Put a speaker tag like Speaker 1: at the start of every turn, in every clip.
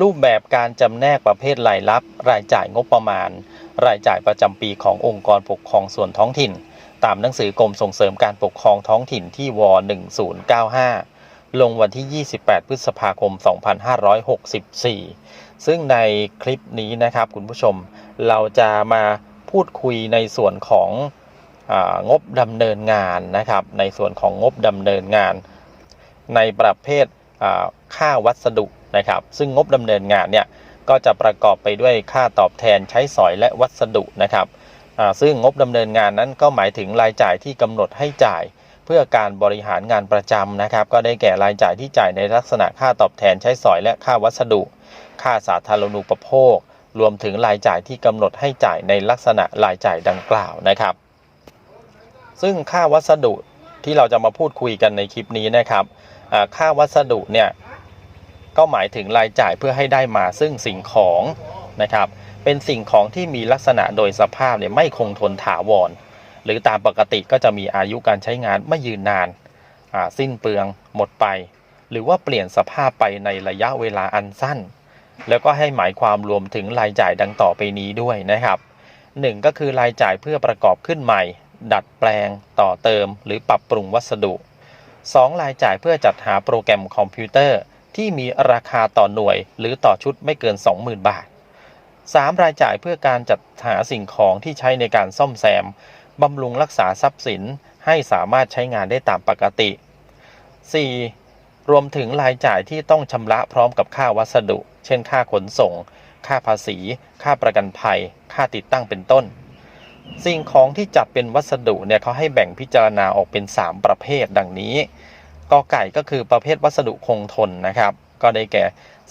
Speaker 1: รูปแบบการจำแนกประเภทรายรับ รายจ่ายงบประมาณ รายจ่ายประจำปีขององค์กรปกครองส่วนท้องถิ่น ตามหนังสือกรมส่งเสริมการปกครองท้องถิ่นที่ว 1095 ลงวันที่ 28 พฤษภาคม 2564 ซึ่งในคลิปนี้นะครับคุณผู้ชม เราจะมาพูดคุยในส่วนขององบดำเนินงานนะครับ ในส่วนของงบดำเนินงาน ในประเภทค่าวัสดุ นะครับ ซึ่งงบดำเนินงานเนี่ยก็จะประกอบไปด้วยค่าตอบแทนใช้สอยและวัสดุนะครับซึ่งงบดำเนินงานนั้นก็หมายถึงรายจ่ายที่กำหนดให้จ่าย เพื่อการบริหารงานประจำนะครับ ก็ได้แก่รายจ่ายที่จ่ายในลักษณะค่าตอบแทนใช้สอยและค่าวัสดุ ค่าสาธารณูปโภค รวมถึงรายจ่ายที่กำหนดให้จ่ายในลักษณะรายจ่ายดังกล่าวนะครับ ซึ่งค่าวัสดุที่เราจะมาพูดคุยกันในคลิปนี้นะครับค่าวัสดุเนี่ย ก็หมายถึงรายจ่ายเพื่อให้ได้มาซึ่งสิ่งของนะครับ เป็นสิ่งของที่มีลักษณะโดยสภาพเนี่ยไม่คงทนถาวร หรือตามปกติก็จะมีอายุการใช้งานไม่ยืนนาน สิ้นเปลืองหมดไป หรือว่าเปลี่ยนสภาพไปในระยะเวลาอันสั้น แล้วก็ให้หมายความรวมถึงรายจ่ายดังต่อไปนี้ด้วยนะครับหนึ่งก็คือรายจ่ายเพื่อประกอบขึ้นใหม่ ดัดแปลง ต่อเติม หรือปรับปรุงวัสดุ 2. รายจ่ายเพื่อจัดหาโปรแกรมคอมพิวเตอร์ ที่มีราคาต่อหน่วยหรือต่อชุดไม่เกิน 20,000 บาท 3. รายจ่ายเพื่อการจัดหาสิ่งของที่ใช้ในการซ่อมแซมบำรุงรักษาทรัพย์สินให้สามารถใช้งานได้ตามปกติ 4. รวมถึงรายจ่ายที่ต้องชำระพร้อมกับค่าวัสดุ เช่น ค่าขนส่ง ค่าภาษี ค่าประกันภัย ค่าติดตั้งเป็นต้น สิ่งของที่จัดเป็นวัสดุเนี่ยเขาให้แบ่งพิจารณาออกเป็น 3 ประเภทดังนี้ กอไก่ก็คือประเภทวัสดุคงทนนะครับ ก็ได้แก่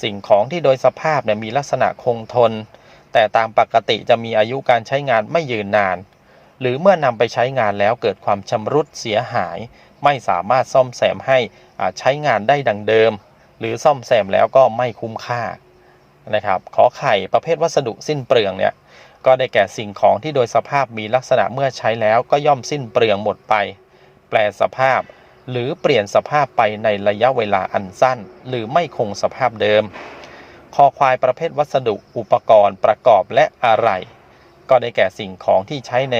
Speaker 1: สิ่งของที่โดยสภาพเนี่ยมีลักษณะคงทน แต่ตามปกติจะมีอายุการใช้งานไม่ยืนนาน หรือเมื่อนำไปใช้งานแล้วเกิดความชำรุดเสียหาย ไม่สามารถซ่อมแซมให้อ่าใช้งานได้ดังเดิม หรือซ่อมแซมแล้วก็ไม่คุ้มค่านะครับขอไข่ประเภทวัสดุสิ้นเปลืองเนี่ยก็ได้แก่สิ่งของที่โดยสภาพมีลักษณะเมื่อใช้แล้วก็ย่อมสิ้นเปลืองหมดไป แปลสภาพ หรือเปลี่ยนสภาพไปในระยะเวลาอันสั้น หรือไม่คงสภาพเดิม คอควายประเภทวัสดุอุปกรณ์ประกอบและอะไหล่ก็ได้แก่สิ่งของที่ใช้ใน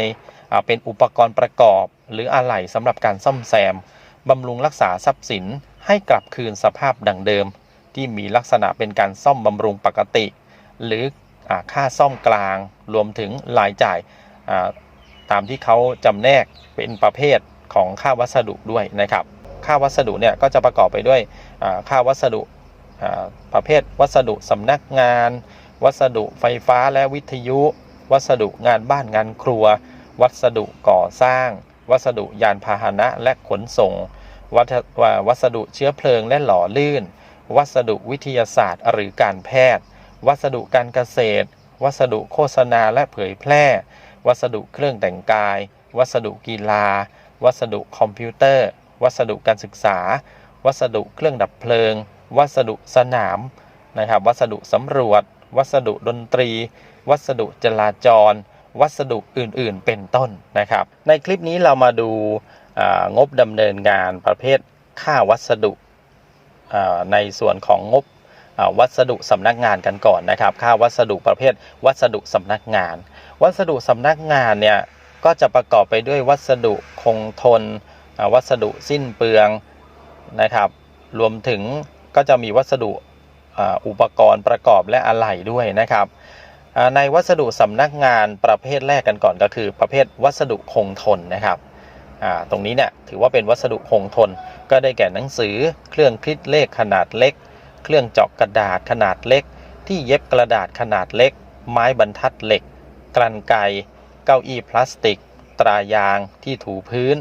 Speaker 1: เป็นอุปกรณ์ประกอบ หรืออะไหล่สำหรับการซ่อมแซมบำรุงรักษาทรัพย์สินให้กลับคืนสภาพดังเดิม ที่มีลักษณะเป็นการซ่อมบำรุงปกติ หรืออค่าซ่อมกลาง รวมถึงรายจ่ายตามที่เขาจำแนกเป็นประเภท ของค่าวัสดุด้วยนะครับ ค่าวัสดุเนี่ยก็จะประกอบไปด้วยค่าวัสดุประเภทวัสดุสำนักงาน วัสดุไฟฟ้าและวิทยุ วัสดุงานบ้านงานครัว วัสดุก่อสร้าง วัสดุยานพาหนะและขนส่งววัสดุเชื้อเพลิงและหล่อลื่น วัสดุวิทยาศาสตร์ หรือการแพทย์ วัสดุการเกษตร วัสดุโฆษณาและเผยแพร่ วัสดุเครื่องแต่งกาย วัสดุกีฬา วัสดุคอมพิวเตอร์ วัสดุการศึกษา วัสดุเครื่องดับเพลิง วัสดุสนามนะครับ วัสดุสำรวจ วัสดุดนตรี วัสดุจราจร วัสดุอื่นๆ เป็นต้นนะครับ ในคลิปนี้เรามาดูงบดำเนินงานประเภทค่าวัสดุในส่วนของงบวัสดุสำนักงานกันก่อนนะครับ ค่าวัสดุประเภทวัสดุสำนักงาน วัสดุสำนักงานเนี่ย ก็จะประกอบไปด้วยวัสดุคงทน วัสดุสิ้นเปลืองนะครับ รวมถึงก็จะมีวัสดุอุปกรณ์ประกอบและอะไหล่ด้วยนะครับ ในวัสดุสำนักงานประเภทแรกกันก่อนก็คือ ประเภทวัสดุคงทนนะครับตรงนี้เนี่ยถือว่าเป็นวัสดุคงทน ก็ได้แก่หนังสือ เครื่องคิดเลขขนาดเล็ก เครื่องเจาะกระดาษขนาดเล็ก ที่เย็บกระดาษขนาดเล็ก ไม้บรรทัดเหล็ก กลั่นไกร เก้าอี้พลาสติก ตรายางที่ถูพื้น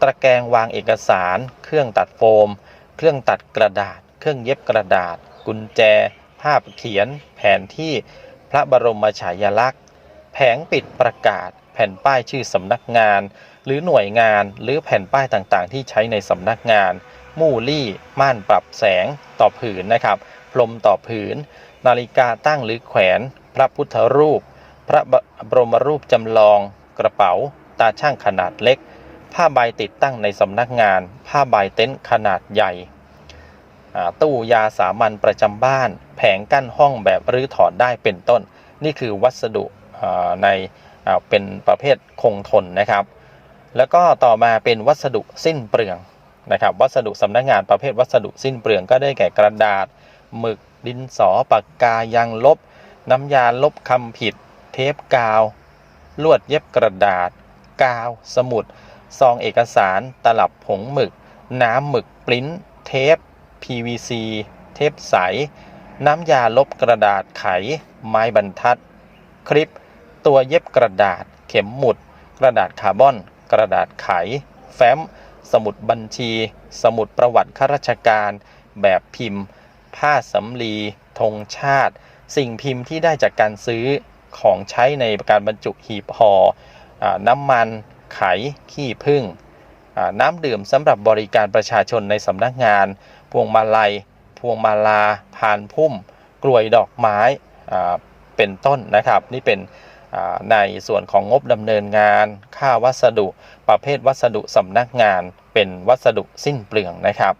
Speaker 1: ตะแกรงวางเอกสาร เครื่องตัดโฟม เครื่องตัดกระดาษ เครื่องเย็บกระดาษ กุญแจ ภาพเขียน แผนที่พระบรมฉายาลักษณ์ แผงปิดประกาศ แผ่นป้ายชื่อสำนักงาน หรือหน่วยงานหรือแผ่นป้ายต่างๆ ที่ใช้ในสำนักงาน มูลี่ ม่านปรับแสงต่อผืนนะครับพรมต่อผืน นาฬิกาตั้งหรือแขวน พระพุทธรูป พระบรมรูปจำลอง กระเป๋า ตาช่างขนาดเล็ก ผ้าใบติดตั้งในสำนักงาน ผ้าใบเต็นท์ขนาดใหญ่ ตู้ยาสามัญประจำบ้าน แผงกั้นห้องแบบรื้อถอนได้เป็นต้น นี่คือวัสดุในเป็นประเภทคงทนนะครับ แล้วก็ต่อมาเป็นวัสดุสิ้นเปลืองนะครับวัสดุสำนักงานประเภทวัสดุสิ้นเปลืองก็ได้แก่กระดาษ หมึกดินสอปากกายางลบ น้ำยาลบคำผิด เทปกาว ลวดเย็บกระดาษ กาว สมุด ซองเอกสาร ตลับผงหมึก น้ำหมึกปริ้น เทป PVC เทปใส น้ำยาลบกระดาษไข ไม้บรรทัด คลิป ตัวเย็บกระดาษ เข็มหมุด กระดาษคาร์บอน กระดาษไข แฟ้ม สมุดบัญชี สมุดประวัติข้าราชการ แบบพิมพ์ ผ้าสำลีธงชาติ สิ่งพิมพ์ที่ได้จากการซื้อ ของใช้ในการบรรจุหีบห่ออน้ำมันไขขี้ผึ้งน้ำดื่มสำหรับบริการประชาชนในสำนักงาน พวงมาลัย พวงมาลาพานพุ่ม กลวยดอกไม้เป็นต้นนะครับ นี่เป็นในส่วนของงบดำเนินงาน ค่าวัสดุ ประเภทวัสดุสำนักงาน เป็นวัสดุสิ้นเปลืองนะครับ